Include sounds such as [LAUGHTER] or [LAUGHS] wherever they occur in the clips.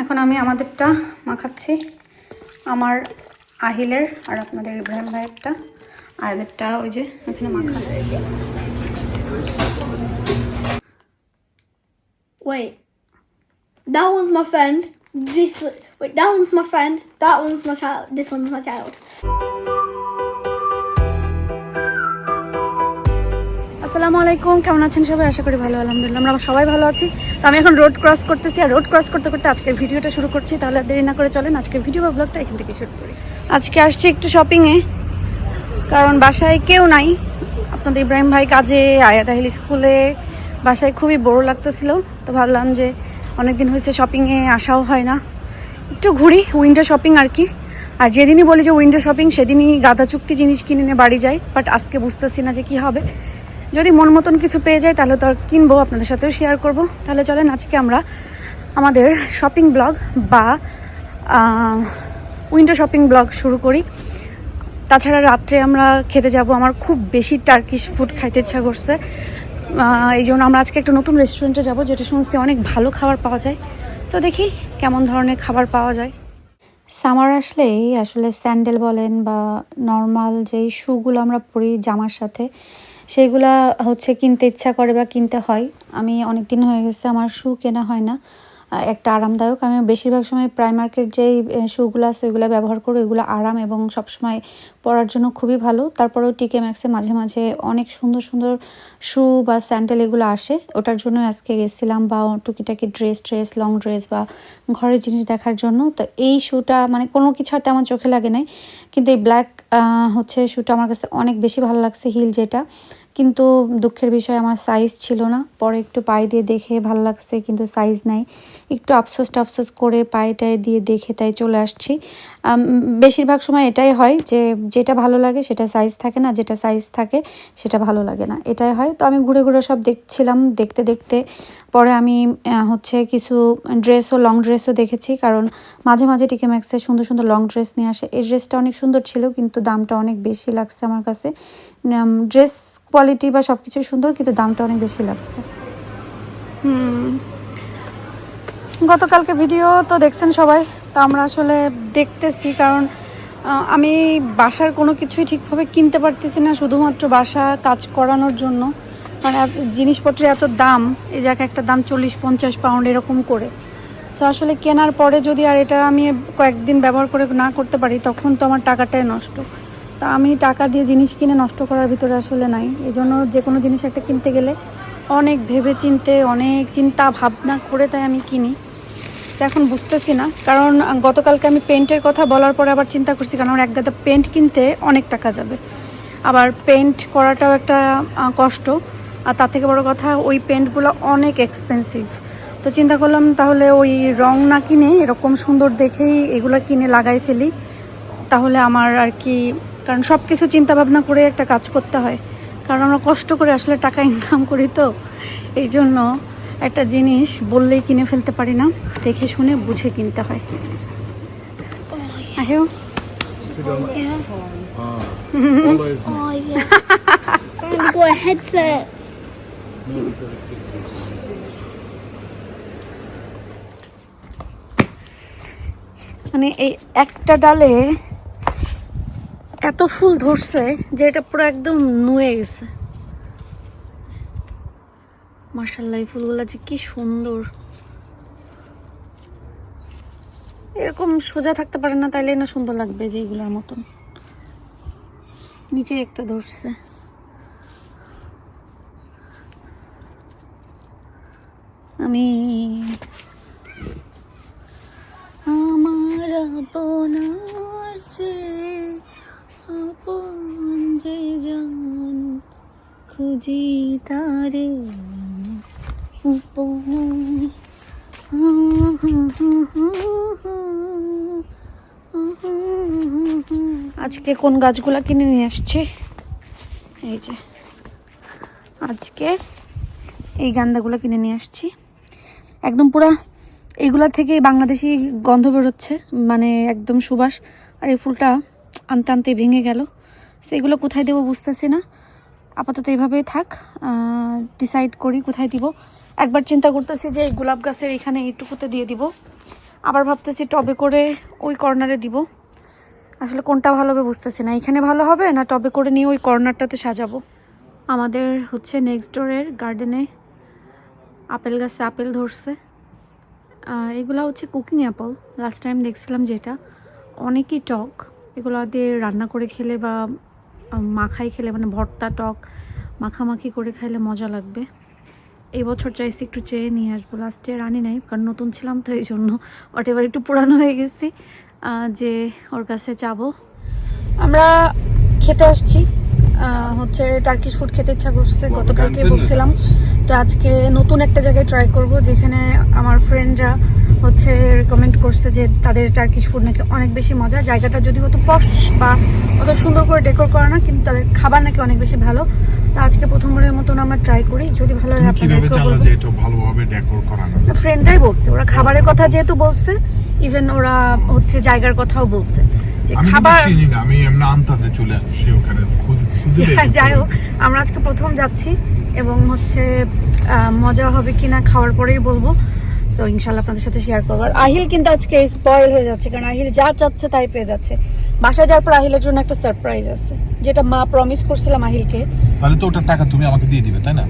এখন আমি আমাদেরটা মাখাচ্ছি আমার আহিলের আর আপনাদের ইব্রাহিম ভাইয়েরটা আর এদেরটা ওই যে এখানে মাখা. That one's my friend. This one- wait, that one's my friend. That one's my child. This one's my child. আসসালামু আলাইকুম, কেমন আছেন সবাই? আশা করি ভালো, আলহামদুলিল্লাহ। আমরা সবাই ভালো আছি। তো আমি এখন রোড ক্রস করতেছি, আর রোড ক্রস করতে করতে আজকের ভিডিওটা শুরু করছি। তাহলে দেরি না করে চলেন, আজকের ভিডিও বা ব্লগটা এখান থেকে শুরু করি। আজকে আসছি একটু শপিংয়ে কারণ বাসায় কেউ নাই। আপনাদের ইব্রাহিম ভাই কাজে আয়া তাহিল স্কুলে বাসায় খুবই বড় লাগতেছিল। তো ভাবলাম যে অনেক দিন হয়েছে শপিংয়ে আসাও হয় না। একটু ঘুরি উইন্ডো শপিং আর কি। আর যেদিনই বলি যে উইন্ডো শপিং সেদিনই গাদা চুক্তি জিনিস কিনে নিয়ে বাড়ি যাই। বাট আজকে বুঝতেছি না যে কি হবে। যদি মন মতন কিছু পেয়ে যায়, তাহলে তো আর কিনবো, আপনাদের সাথেও শেয়ার করব। তাহলে চলেন, আজকে আমরা আমাদের শপিং ব্লগ বা উইন্ডো শপিং ব্লগ শুরু করি। তাছাড়া রাত্রে আমরা খেতে যাব, আমার খুব বেশি টার্কিশ ফুড খাইতে ইচ্ছা করছে। এই জন্য আমরা আজকে একটা নতুন রেস্টুরেন্টে যাব, যেটা শুনছি অনেক ভালো খাবার পাওয়া যায়। সো দেখি কেমন ধরনের খাবার পাওয়া যায়। সামার আসলেই আসলে স্যান্ডেল বলেন বা নর্মাল যেই শুগুলো আমরা পরি জামার সাথে সেইগুলা হচ্ছে কিনতে ইচ্ছা করে বা কিনতে হয়। আমি অনেক দিন হয়ে গেছে আমার শু কেনা হয় না। একটা আরামদায়ক। আমি বেশিরভাগ সময় প্রাইমার্কের যেই শুগুলো আছে ওইগুলো ব্যবহার করি, ওইগুলো আরাম এবং সবসময় পরার জন্য খুবই ভালো। তারপরেও টিকে ম্যাক্সে মাঝে মাঝে অনেক সুন্দর সুন্দর শু বা স্যান্ডেল এগুলো আসে। ওটার জন্য আজকে গেছিলাম বা টুকিটাকি ড্রেস ট্রেস লং ড্রেস বা ঘরের জিনিস দেখার জন্য। তো এই শুটা মানে কোনো কিছু আর তেমন চোখে লাগে নাই। কিন্তু এই ব্ল্যাক হচ্ছে শুটা আমার কাছে অনেক বেশি ভালো লাগছে, হিল যেটা। কিন্তু দুঃখের বিষয়, আমার সাইজ ছিল না। পরে একটু পায়ে দিয়ে দেখে ভালো লাগছে, কিন্তু সাইজ নাই। একটু আফসোস টাফসোস করে পায়েটায় দিয়ে দেখে তাই চলে আসছি। বেশিরভাগ সময় এটাই হয় যে, যেটা ভালো লাগে সেটা সাইজ থাকে না, যেটা সাইজ থাকে সেটা ভালো লাগে না। এটাই হয়। তো আমি ঘুরে ঘুরে সব দেখছিলাম, দেখতে দেখতে। পরে আমি হচ্ছে কিছু ড্রেসও লং ড্রেসও দেখেছি, কারণ মাঝে মাঝে টিকে ম্যাক্সে সুন্দর সুন্দর লং ড্রেস নিয়ে আসে। এই ড্রেসটা অনেক সুন্দর ছিল, কিন্তু দামটা অনেক বেশি লাগছে আমার কাছে। ড্রেস কোয়ালিটি বা সব কিছুই সুন্দর, কিন্তু দামটা অনেক বেশি লাগছে। গতকালকে ভিডিও তো দেখছেন সবাই, তো আমরা আসলে দেখতেছি, কারণ আমি বাসার কোনো কিছুই ঠিকভাবে কিনতে পারতেছি না, শুধুমাত্র বাসা কাজ করানোর জন্য। মানে জিনিসপত্রের এত দাম, এই জায়গায় একটা দাম চল্লিশ, পঞ্চাশ পাউন্ড এরকম করে। তো আসলে কেনার পরে যদি আর এটা আমি কয়েকদিন ব্যবহার করে না করতে পারি, তখন তো আমার টাকাটাই নষ্ট। তা আমি টাকা দিয়ে জিনিস কিনে নষ্ট করার ভিতরে আসলে নাই। এই জন্য যে কোনো জিনিস একটা কিনতে গেলে অনেক ভেবে চিনতে অনেক চিন্তা ভাবনা করে তাই আমি কিনি। এখন বুঝতেছি না, কারণ গতকালকে আমি পেন্টের কথা বলার পরে আবার চিন্তা করছি, কারণ এক গাদা পেন্ট কিনতে অনেক টাকা যাবে। আবার পেন্ট করাটাও একটা কষ্ট, আর তার থেকে বড় কথা ওই পেন্টগুলো অনেক এক্সপেন্সিভ তো চিন্তা করলাম তাহলে ওই রং না কিনে এরকম সুন্দর দেখেই এগুলো কিনে লাগাই ফেলি। তাহলে আমার আর কি কারণ সব কিছু চিন্তা ভাবনা করে একটা কাজ করতে হয়। কারণ আমরা কষ্ট করে আসলে টাকা ইনকাম করি তো। এই জন্য একটা জিনিস বললেই কিনে ফেলতে পারি না, দেখে শুনে বুঝে কিনতে হয়. মানে এই একটা ডালে এত ফুল ধরছে যে এটা পুরো একদম নুয়ে গেছে। মার্শাল্লাহ ফুলগুলো যে কি সুন্দর। এরকম সোজা থাকতে পারে না, তাইলে না সুন্দর লাগবে যে এইগুলোর মতন। নিচে একটা ধরছে। আমি আমার আপনার চেয়ে খুঁজি তারে। আজকে কোন গাছগুলা কিনে নিয়ে আসছে? এই যে। আজকে এই গান্দাগুলো কিনে নিয়ে আসছি। একদম পুরা এইগুলা থেকে বাংলাদেশি গন্ধ বেরোচ্ছে মানে একদম সুবাস। আর এই ফুলটা আনতে আনতে ভেঙে গেল। সেগুলো কোথায় দেবো বুঝতেছি না। আপাতত এইভাবেই থাক। ডিসাইড করি কোথায় দিব। একবার চিন্তা করতেছি যে এই গোলাপ গাছের এখানে এইটুকুতে দিয়ে দিব। আবার ভাবতেছি টবে করে ওই কর্নারে দিব। আসলে কোনটা ভালো হবে বুঝতেছি না। এখানে ভালো হবে না টবে করে নিয়ে ওই কর্নারটাতে সাজাবো? আমাদের হচ্ছে নেক্সট ডোরের গার্ডেনে আপেল গাছে আপেল ধরছে। এগুলা হচ্ছে কুকিং অ্যাপল লাস্ট টাইম দেখছিলাম যেটা। অনেকই টক। এগুলো দিয়ে রান্না করে খেলে বা মাখাই খেলে মানে ভর্তা টক মাখামাখি করে খাইলে মজা লাগবে। এই বছর চাইছি একটু চেয়ে নিয়ে আসব। লাস্ট ইয়ার আনি নাই কারণ নতুন ছিলাম তো এই জন্য ওটা এবার একটু পুরানো হয়ে গেছি। যে ওর কাছে যাব। আমরা খেতে আসছি। হচ্ছে টার্কিশ ফুড খেতে ইচ্ছা করছে গতকালকে বলছিলাম। তো আজকে নতুন একটা জায়গায় ট্রাই করব যেখানে আমার ফ্রেন্ডরা হচ্ছে রেকমেন্ড করছে যে তাদের টার্কিশ ফুড নাকি অনেক বেশি মজা। জায়গাটা যদি হতো পশ বা অত সুন্দর করে ডেকোর করা না কিন্তু তাদের খাবার নাকি অনেক বেশি ভালো। তো আজকে প্রথমবারের মতন আমরা ট্রাই করি। যদি ভালো হয় না? ফ্রেন্ডরাই বলছে ওরা খাবারের কথা যেহেতু বলছে ইভেন ওরা হচ্ছে জায়গার কথাও বলছে। যে খাবার আমি এমনি আন্তাতে চলে আসছি ওখানে খুঁজ- খুঁজে বের করতে যাই হোক আমরা আজকে প্রথম যাচ্ছি এবং হচ্ছে মজা হবে কিনা খাওয়ার পরেই বলব। সো ইনশাল্লাহ আপনাদের সাথে শেয়ার করব। আর আহিল কিন্তু আজকে স্পয়েল হয়ে যাচ্ছে কারণ আহিল যা চাচ্ছে তাই পেয়ে যাচ্ছে। বাসায় যাওয়ার পর আহিলের জন্য একটা সারপ্রাইজ আছে যেটা মা প্রমিস করছিলাম আহিলকে। তাহলে তো ওটার টাকা তুমি আমাকে দিয়ে দিবে তাই না?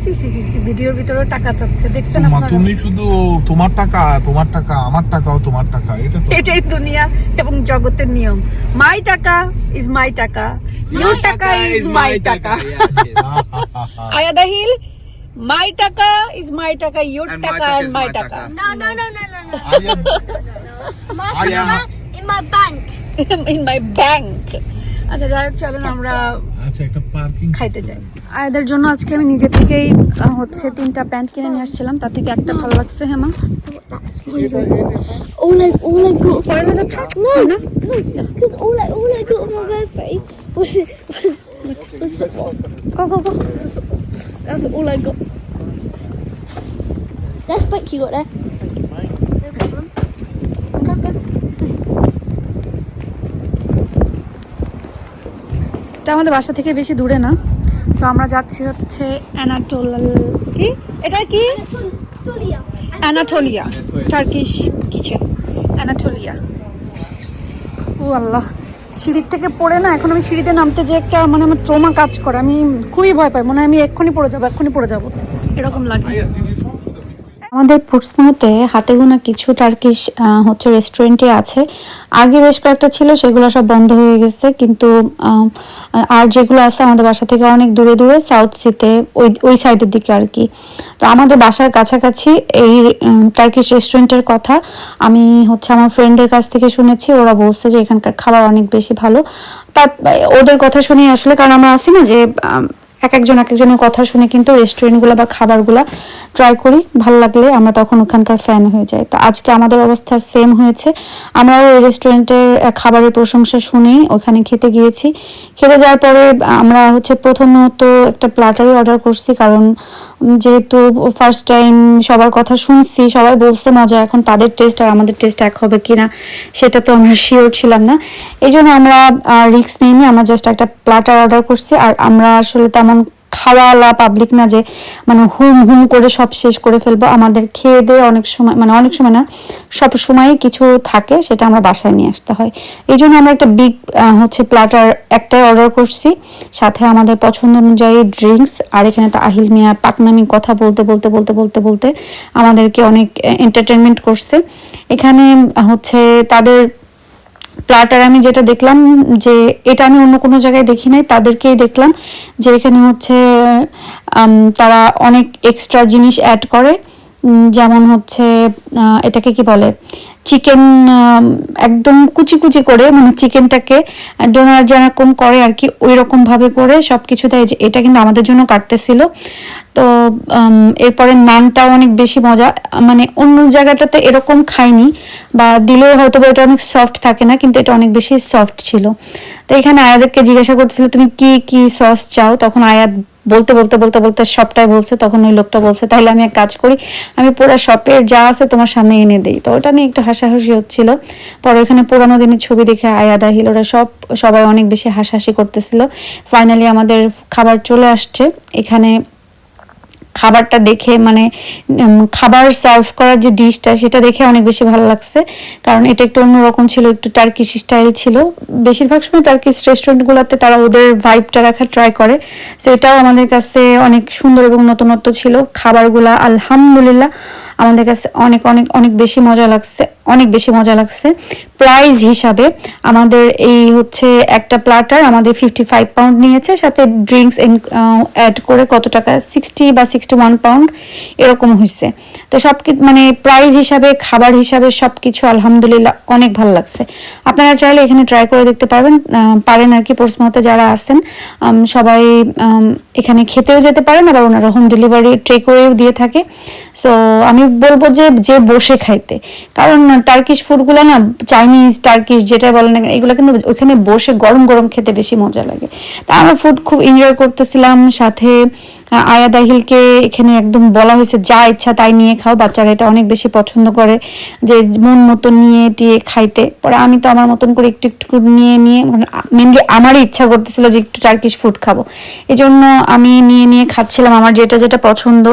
সি সি সি সি ভিডিওর ভিতরেও টাকা চাচ্ছে দেখছেন আপনারা? তুমি শুধু তোমার টাকা তোমার টাকা আমার টাকাও তোমার টাকা এটা তো এটাই দুনিয়া এবং জগতের নিয়ম। মাই টাকা ইজ মাই টাকা ইউর টাকা ইজ মাই টাকা। মাই টাকা ইজ মাই টাকা ইয়োর টাকা এন্ড মাই টাকা না না না না না in my bank in my bank আচ্ছা যাই চলেন আমরা আচ্ছা একটা পার্কিং খাইতে যাই। আয়েদের জন্য আজকে আমি নিজে থেকেই হচ্ছে তিনটা প্যান্ট কিনে নিয়ে আসছিলাম। তার থেকে একটা ভালো লাগছে Hema. That's all I got. That spike you got there. No problem. এটা আমাদের বাসা থেকে বেশি দূরে না। সো আমরা যাচ্ছি হচ্ছে অ্যানাটোল কি? এটা কি? অ্যানাটোলিয়া। Turkish kitchen Anatolia. ও আল্লাহ। সিঁড়ির থেকে পড়ে না এখন আমি সিঁড়িতে নামতে যে একটা মানে আমার ট্রমা কাজ করে। আমি খুবই ভয় পাই। মনে হয় আমি এক্ষুনি পড়ে যাব এক্ষুনি পড়ে যাব। এরকম লাগে। আমাদের পুরসমাতে হাতে গোনা কিছু টার্কিশ হচ্ছে রেস্টুরেন্টই আছে। আগে বেশ কয়েকটা ছিল, সেগুলো সব বন্ধ হয়ে গেছে, কিন্তু আর যেগুলো আছে আমাদের বাসা থেকে অনেক দূরে দূরে সাউথ সিতে ওই ওই সাইডের দিকে আর কি তো আমাদের বাসার কাছাকাছি এই টার্কিশ রেস্টুরেন্টের কথা আমি হচ্ছে আমার ফ্রেন্ডদের কাছ থেকে শুনেছি, ওরা বলছে যে এখানকার খাবার অনেক বেশি ভালো। তার ওদের কথা শুনে আসলে, কারণ আমরা আসি না যে এক একজন এক একজনের কথা শুনে কিন্তু রেস্টুরেন্টগুলো বা খাবারগুলো ট্রাই করি। ভালো লাগলে আমরা তখন ওখানকার ফ্যান হয়ে যাই। তো আজকে আমাদের অবস্থা সেম হয়েছে। আমরাও ওই রেস্টুরেন্টের খাবারের প্রশংসা শুনেই ওখানে খেতে গিয়েছি। খেতে যাওয়ার পরে আমরা হচ্ছে প্রথমত একটা প্লাটারই অর্ডার করছি কারণ যেহেতু ফার্স্ট টাইম সবার কথা শুনছি, সবাই বলছে, মজা, এখন তাদের টেস্ট আর আমাদের টেস্ট এক হবে কিনা? সেটা তো আমরা শিওর ছিলাম না। এই জন্য আমরা রিক্স নিইনি, আমরা জাস্ট একটা প্লাটার অর্ডার করছি। আর আমরা আসলে তেমন খাওয়ালা পাবলিক না যে মানে হুম হুম করে সব শেষ করে ফেলব, আমাদের খেয়ে দিয়ে অনেক সময় মানে অনেক সময় না, সব সময় কিছু থাকে সেটা আমরা বাসায় নিয়ে আসতে হয়। এই জন্য আমরা একটা বিগ হচ্ছে প্লাটার একটাই অর্ডার করছি। সাথে আমাদের পছন্দ অনুযায়ী ড্রিঙ্কস আর এখানে তো আহিল মিয়া পাকনামি কথা বলতে বলতে বলতে বলতে বলতে আমাদেরকে অনেক এন্টারটেনমেন্ট করছে। এখানে, হচ্ছে তাদের প্লাটার আমি যেটা দেখলাম যে এটা আমি অন্য কোনো জায়গায় দেখি নাই, তাদেরকেই দেখলাম যে এখানে হচ্ছে তারা অনেক এক্সট্রা জিনিস অ্যাড করে যেমন হচ্ছে এটাকে কি বলে চিকেন একদম কুচি কুচি করে মানে চিকেনটাকে ডোনার যেরকম করে আর কি ওই রকম ভাবে করে সব কিছু যে এটা কিন্তু আমাদের জন্য কাটতেছিল। তো এরপরে নানটাও অনেক বেশি মজা। মানে অন্য জায়গাটাতে এরকম খাইনি, বা দিলেও হয়তো বা এটা অনেক সফট থাকে না, কিন্তু এটা অনেক বেশি সফট ছিল। তো এখানে আয়াদেরকে জিজ্ঞাসা করছিল তুমি কি কি সস চাও? তখন আয়াত বলতে বলতে বলতে বলতে সবটাই বলছে, তখন ওই লোকটা বলছে, তাহলে আমি এক কাজ করি, আমি পুরো শপের যা আছে তোমার সামনে এনে দিই। তো ওটা নিয়ে একটু হাসাহাসি হচ্ছিল। পরে ওখানে পুরানো দিনের ছবি দেখে আয়াদা হিল ওরা সব, সবাই অনেক বেশি হাসাহাসি করতেছিল। ফাইনালি আমাদের খাবার চলে আসছে। এখানে খাবারটা দেখে মানে খাবার সার্ভ করার যে ডিশটা সেটা দেখে অনেক বেশি ভালো লাগছে। কারণ এটা একটু অন্যরকম ছিল, একটু টার্কিশ স্টাইল ছিল। বেশিরভাগ সময় টার্কিশ রেস্টুরেন্টগুলোতে তারা ওদের ভাইবটা রাখার ট্রাই করে। সো এটাও আমাদের কাছে অনেক সুন্দর এবং নতুনত্ব ছিল। খাবারগুলা, আলহামদুলিল্লাহ, আমাদের কাছে অনেক অনেক অনেক বেশি মজা লাগছে, অনেক বেশি মজা লাগছে। প্রাইস হিসাবে আমাদের এই হচ্ছে একটা প্লাটার আমাদের ফিফটি ফাইভ পাউন্ড নিয়েছে, সাথে ড্রিঙ্কস অ্যাড করে কত টাকা? সিক্সটি বা সিক্সটি ওয়ান পাউন্ড এরকম হয়েছে তো সব মানে প্রাইস হিসাবে, খাবার হিসাবে সব কিছু আলহামদুলিল্লাহ অনেক ভালো লাগছে। আপনারা চাইলে এখানে ট্রাই করে দেখতে পারবেন পারেন আর কি পোর্টসমাউথে যারা আছেন সবাই এখানে খেতেও যেতে পারেন, আবার ওনারা হোম ডেলিভারি ট্রে করেও দিয়ে থাকে। সো আমি বলব যে যে বসে খাইতে। কারণ টার্কিশ ফুডগুলো না চাইনিজ টার্কিশ যেটা বলেন না এগুলো কিন্তু ওইখানে বসে গরম গরম খেতে বেশি মজা লাগে। তা আমরা ফুড খুব এনজয় করতেছিলাম, সাথে আয়া দাহিলকে এখানে একদম বলা হয়েছে যা ইচ্ছা তাই নিয়ে খাও। বাচ্চারা এটা অনেক বেশি পছন্দ করে যে মন মতো নিয়ে টিয়ে খাইতে। পরে আমি তো আমার মতন করে একটু একটু নিয়ে নিয়ে মেনলি আমারই ইচ্ছা করতেছিল যে একটু টার্কিশ ফুড খাব। এই জন্য আমি নিয়ে নিয়ে খাচ্ছিলাম। আমার যেটা যেটা পছন্দ।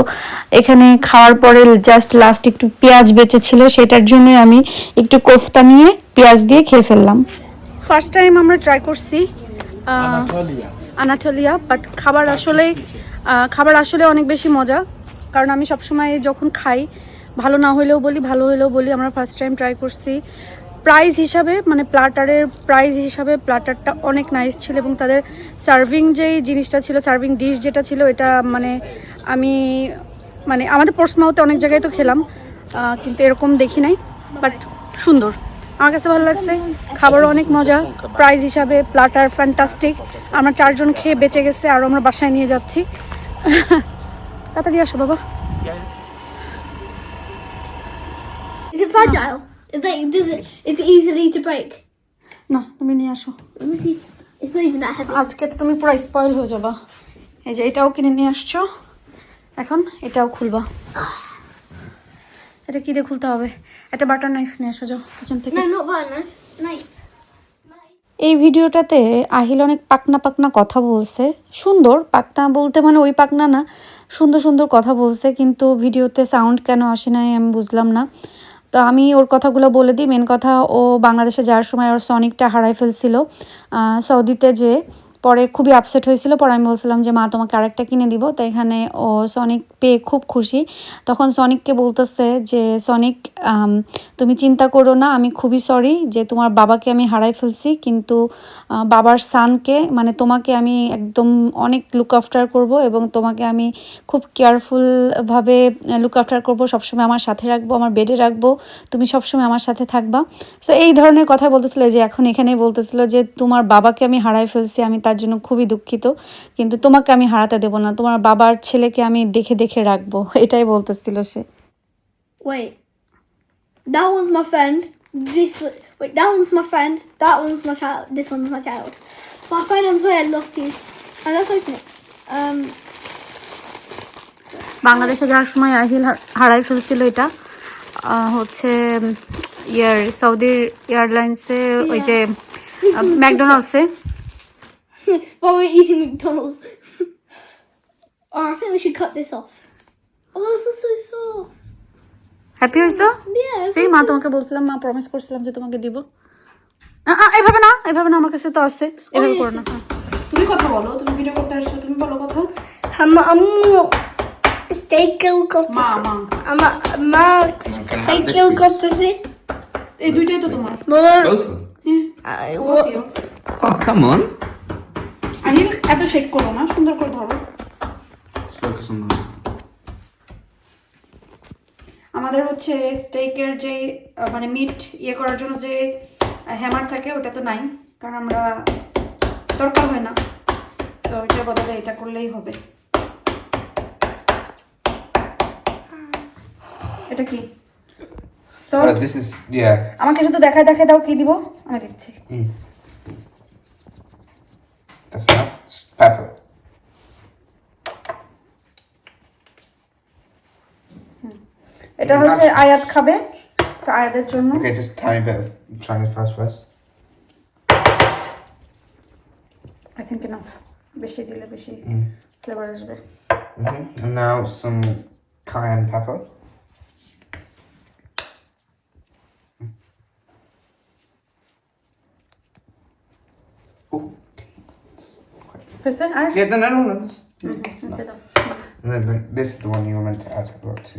এখানে খাওয়ার পরে জাস্ট লাস্ট একটু পেঁয়াজ বেঁচেছিল সেটার জন্য আমি একটু কোফতা নিয়ে পেঁয়াজ দিয়ে খেয়ে ফেললাম। ফার্স্ট টাইম আমরা ট্রাই করছি আনাটোলিয়া বাট খাবার আসলে খাবার আসলে অনেক বেশি মজা। কারণ আমি সবসময় যখন খাই, ভালো না হলেও বলি, ভালো হলেও বলি, আমরা ফার্স্ট টাইম ট্রাই করছি। প্রাইস হিসাবে মানে প্লাটারের প্রাইস হিসাবে প্লাটারটা অনেক নাইস ছিল এবং তাদের সার্ভিং যেই জিনিসটা ছিল সার্ভিং ডিশ যেটা ছিল, এটা মানে আমি মানে আমাদের পোর্টসমাউথে অনেক জায়গায় তো খেলাম কিন্তু এরকম দেখি নাই বাট সুন্দর। আমার কাছে ভালো লাগছে খাবারও অনেক মজা প্রাইস হিসাবে প্লাটার ফ্যান্টাস্টিক আমরা চারজন খেয়ে বেঁচে গেছে আর আমরা বাসায় নিয়ে যাচ্ছি [LAUGHS] তাড়াতাড়ি আসো বাবা Is it fragile? Is like does it? Is it easily to break? না তুমি নিয়ে আসো Let me see. It's not even that heavy. আজকে তো তুমি পুরো স্পয়েল হয়ে যাবা এই যে এটাও কিনে নিয়ে আসছো এখন এটাও খুলবা এটা কি দিয়ে খুলতে হবে? একটা বাটার নাইফ নিয়ে আসো যাও কিচেন থেকে. এই ভিডিওটাতে আহিল অনেক পাকনা পাকনা কথা বলছে। সুন্দর পাকনা বলতে মানে ওই পাকনা না সুন্দর সুন্দর কথা বলছে কিন্তু ভিডিওতে সাউন্ড কেন আসে নাই আমি বুঝলাম না। তো আমি ওর কথাগুলো বলে দিই। মেন কথা ও বাংলাদেশে যাওয়ার সময় ওর সনিকটা হারাই ফেলছিল সৌদিতে যে পরে খুবই আপসেট হয়েছিল। পরে আমি বলছিলাম যে, মা, তোমাকে আরেকটা কিনে দিব। তো এখানে ও সনিক পেয়ে খুব খুশি। তখন সনিককে বলতেছে যে সনিক তুমি চিন্তা করো না, আমি খুবই সরি যে, তোমার বাবাকে আমি হারাই ফেলছি। কিন্তু বাবার সানকে মানে তোমাকে আমি একদম অনেক লুক আফটার করব এবং তোমাকে আমি খুব কেয়ারফুলভাবে লুক আফটার করব। সবসময় আমার সাথে রাখব, আমার বেডে রাখব। তুমি সবসময় আমার সাথে থাকবা। সো এই ধরনের কথা বলতেছিল। যে, এখন এখানেই বলতেছিল যে, তোমার বাবাকে আমি হারাই ফেলছি, আমি তার তার জন্য খুবই দুঃখিত। কিন্তু তোমাকে আমি হারাতে দেব না। তোমার বাবার ছেলেকে আমি দেখে দেখে রাখব। [LAUGHS] এটাই বলতেছিল সে। বাংলাদেশে যাওয়ার সময় আহিল হারাই ফেলছিল এটা। হচ্ছে ইয়ার সৌদির এয়ারলাইন্সে ওই যে ম্যাকডোনাল্ডসে। While we're eating McDonald's. oh, I think we should cut this off. Oh, it was so soft. Happy হয়েছো সেই মা so- তোমাকে বলছিলাম মা প্রমিস করছিলাম যে তোমাকে দিব আ, এভাবে না এভাবে না আমার কাছে তো আছে এভাবে করো না. হ্যাঁ। তুমি কথা বলো তুমি ভিডিও করতে আসছো তুমি বলো কথা I'm, I'm steak got মা মা to see. এই দুইটাই তো তোমার. হ্যাঁ what? Oh, come on. এত শেক করো না সুন্দর করে ধরো. আমাদের হচ্ছে স্টেকের যে মানে মিট ইয়ে করার জন্য যে হ্যামার থাকে ওটা তো নাই কারণ আমরা দরকার হয় না। তো এটা বদলে এটা করলেই হবে। এটা কি? Uh. আমাকে শুধু দেখায় দেখায় দাও কি দিব? আমি দিচ্ছি That's enough. এটা হচ্ছে আয়াত খাবে So, আয়াতের জন্য Okay, just tiny bit of Chinese fast first. I think enough বেশি দিলে বেশি ফ্লেভার আসবে hmm And now some cayenne pepper. Oh, হয়েছে আর yeah, no, no, no, no. It's, it's okay not. দাও। And then like, this is the one you were meant to add a lot to.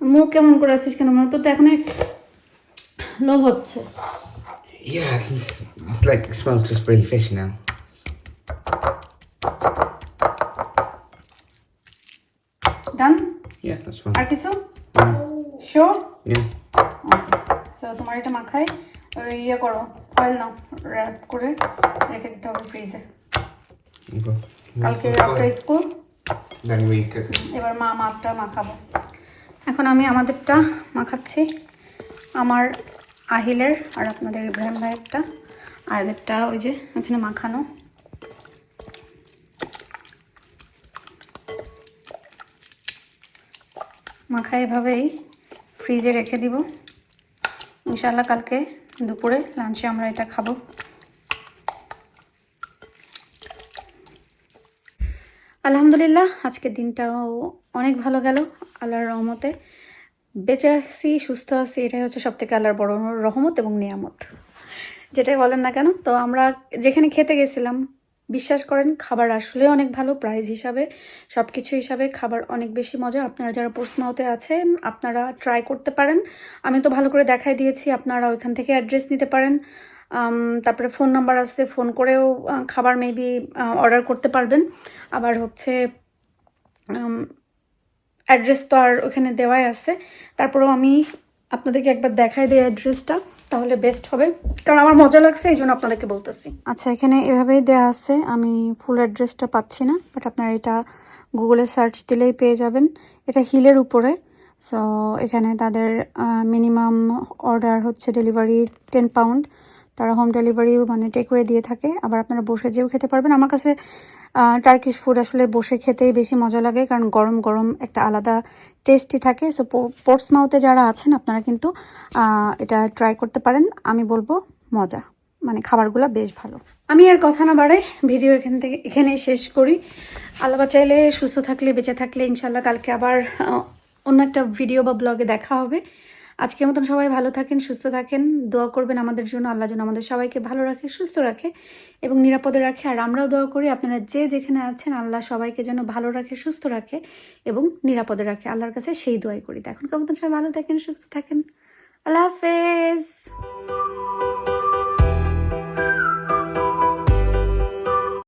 মুখ কেমন করে আছিস কেন মনে তো এখন লোভ হচ্ছে yeah, I can, it's like it smells just really fishy now. Done Yeah, that's fine. আর কিছু Yeah. yeah. সো তোমার এটা মাখাই ইয়ে করো ফয়েল নাও র্যাপ করে রেখে দিতে হবে ফ্রিজে. কালকে আফটার স্কুল. এবার মা মাপটা মাখাবো এখন আমি আমাদেরটা মাখাচ্ছি। আমার আহিলের আর আপনাদের ইব্রাহিম ভাইয়েরটা। আর এদেরটা ওই যে এখানে মাখানো। মাখা এভাবেই ফ্রিজে রেখে দিব। ইনশাল্লাহ কালকে দুপুরে লাঞ্চে আমরা এটা খাব। আলহামদুলিল্লাহ, আজকের দিনটাও অনেক ভালো গেল, আল্লাহর রহমতে। বেঁচে আসছি সুস্থ আছি, এটাই হচ্ছে সব থেকে আল্লাহর বড় রহমত এবং নিয়ামত। যেটাই বলেন না কেন, তো আমরা যেখানে খেতে গেছিলাম, বিশ্বাস করেন, খাবার আসলে অনেক ভালো প্রাইস হিসাবে সব কিছু হিসাবে খাবার অনেক বেশি মজা। আপনারা যারা পোস্টমাউতে আছেন, আপনারা ট্রাই করতে পারেন। আমি তো ভালো করে দেখাই দিয়েছি, আপনারা ওইখান থেকে অ্যাড্রেস নিতে পারেন। তারপরে ফোন নাম্বার আছে ফোন করেও খাবার মেবি অর্ডার করতে পারবেন। আবার হচ্ছে অ্যাড্রেস তো আর ওখানে দেওয়াই আছে। তারপরেও আমি আপনাদেরকে একবার দেখাই দিই অ্যাড্রেসটা তাহলে বেস্ট হবে। কারণ আমার মজা লাগছে, এই জন্য আপনাদেরকে বলতেছি। আচ্ছা এখানে এভাবেই দেওয়া আছে, আমি ফুল অ্যাড্রেসটা পাচ্ছি না বাট আপনারা এটা গুগলে সার্চ দিলেই পেয়ে যাবেন। এটা হিলের উপরে সো এখানে তাদের মিনিমাম অর্ডার হচ্ছে ডেলিভারি টেন পাউন্ড তারা হোম ডেলিভারিও মানে টেকওয়ে দিয়ে থাকে। আবার আপনারা বসে যেও খেতে পারবেন। আমার কাছে টার্কিশ ফুড আসলে বসে খেতেই বেশি মজা লাগে, কারণ গরম গরম একটা আলাদা টেস্টি থাকে। সো পোর্টস মাউথে যারা আছেন, আপনারা কিন্তু এটা ট্রাই করতে পারেন। আমি বলব মজা। মানে খাবারগুলো বেশ ভালো। আমি আর কথা না বাড়াই ভিডিও এখান থেকে, এখানেই শেষ করি। আল্লাহ চাইলে সুস্থ থাকলে, বেঁচে থাকলে ইনশাল্লাহ কালকে আবার অন্য একটা ভিডিও বা ব্লগে দেখা হবে। আজকের মতন সবাই ভালো থাকেন, সুস্থ থাকেন। দোয়া করবেন আমাদের জন্য, আল্লাহ যেন আমাদের সবাইকে ভালো রাখে, সুস্থ রাখে এবং নিরাপদে রাখে। আর আমরাও দোয়া করি, আপনারা যে যেখানে আছেন, আল্লাহ সবাইকে যেন ভালো রাখে, সুস্থ রাখে এবং নিরাপদে রাখে। আল্লাহর কাছে সেই দোয়াই করি। তো এখনকার মতন সবাই ভালো থাকেন, সুস্থ থাকেন। আল্লাহ হাফেজ।